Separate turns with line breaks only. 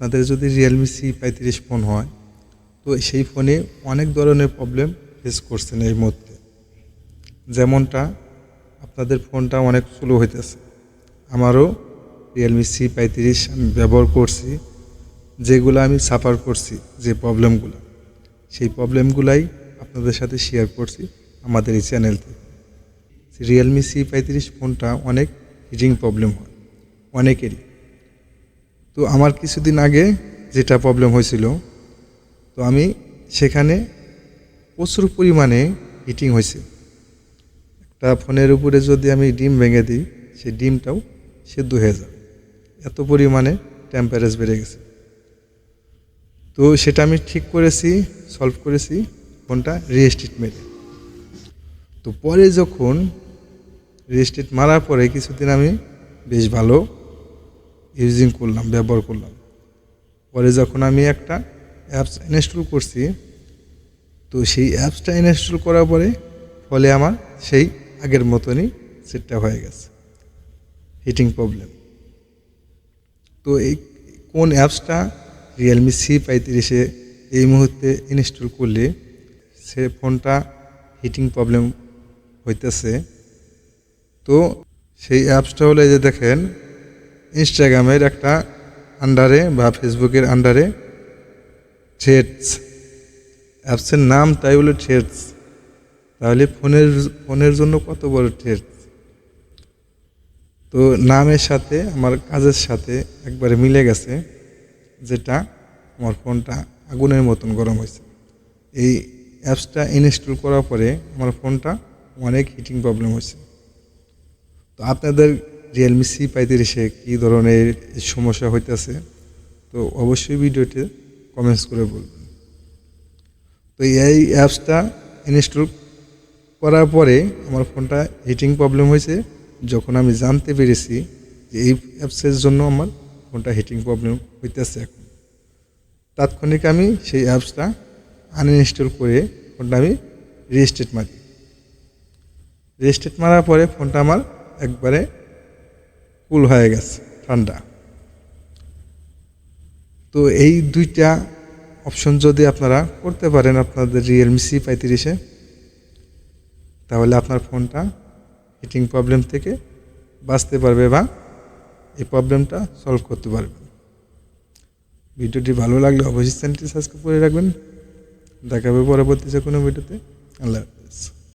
আপনাদের যদি Realme C পঁয়ত্রিশ ফোন হয়, তো সেই ফোনে অনেক ধরনের প্রবলেম ফেস করছেন এই মধ্যে যেমনটা আপনাদের ফোনটা অনেক স্লো হইতেছে। আমারও রিয়েলমি সি পঁয়ত্রিশ আমি ব্যবহার করছি, যেগুলো আমি সাফার করছি, যে প্রবলেমগুলো সেই প্রবলেমগুলাই আপনাদের সাথে শেয়ার করছি আমাদের এই চ্যানেল থেকে। রিয়েলমি সি পঁয়ত্রিশ ফোনটা অনেক হিটিং প্রবলেম হয়, অনেকেরই। তো আমার কিছুদিন আগে যেটা প্রবলেম হয়েছিল, তো আমি সেখানে প্রচুর পরিমাণে হিটিং হয়েছে। একটা ফোনের উপরে যদি আমি ডিম ভেঙে দিই, সেই ডিমটাও সেদ্ধ হয়ে যাবে এত পরিমাণে টেম্পারেচার বেড়ে গেছে। তো সেটা আমি ঠিক করেছি সলভ করেছি, ফোনটা রিস্টেট মেরে। তো পরে যখন রিস্টেট মারার পরে কিছুদিন আমি বেশ ভালো ইউজিং করলাম, ব্যবহার করলাম। পরে যখন আমি একটা অ্যাপস ইনস্টল করছি, তো সেই অ্যাপসটা ইনস্টল করার পরে, ফলে আমার সেই আগের মতনই সেটটা হয়ে গেছে। হিটিং প্রবলেম তো এই কোন অ্যাপসটা রিয়েলমি সি পঁয়ত্রিশে এই মুহূর্তে ইনস্টল করলে সে ফোনটা হিটিং প্রবলেম হইতেছে? তো সেই অ্যাপসটা হলে যে দেখেন ইনস্টাগ্রামের একটা আন্ডারে বা ফেসবুকের আন্ডারে থ্রেডস অ্যাপসের নাম তাই হলো থ্রেডস তাহলে ফোনের ফোনের জন্য কত বড় থ্রেডস তো নামের সাথে, আমার কাজের সাথে একবারে মিলে গেছে যেটা আমার ফোনটা আগুনের মতন গরম হয়েছে। এই অ্যাপসটা ইনস্টল করার পরে আমার ফোনটা অনেক হিটিং প্রবলেম হয়েছে। তো আপনাদের রিয়েলমি সি পঁয়ত্রিশে কী ধরনের সমস্যা হইতেছে, তো অবশ্যই ভিডিওতে কমেন্টস করে বলবেন। তো এই অ্যাপসটা ইনস্টল করার পরে আমার ফোনটা হিটিং প্রবলেম হয়েছে। যখন আমি জানতে পেরেছি যে এই অ্যাপসের জন্য আমার ফোনটা হিটিং প্রবলেম হইতেছে এখন। তাৎক্ষণিক আমি সেই অ্যাপসটা আনইনস্টল করে ফোনটা আমি রেজিস্ট্রেট মারি। রেজিস্ট্রেট মারার পরে ফোনটা আমার একবারে কুল হয়ে গেছে, ঠান্ডা। তো এই দুইটা অপশন যদি আপনারা করতে পারেন আপনাদের রিয়েলমি সি পঁয়ত্রিশে, তাহলে আপনার ফোনটা হিটিং প্রবলেম থেকে বাঁচতে পারবে বা এই প্রবলেমটা সলভ করতে পারবে। ভিডিওটি ভালো লাগলে অবশ্যই চ্যানেলটি সাবস্ক্রাইব করে রাখবেন। দেখাবে পরবর্তী যে কোনো ভিডিওতে। আল্লাহ।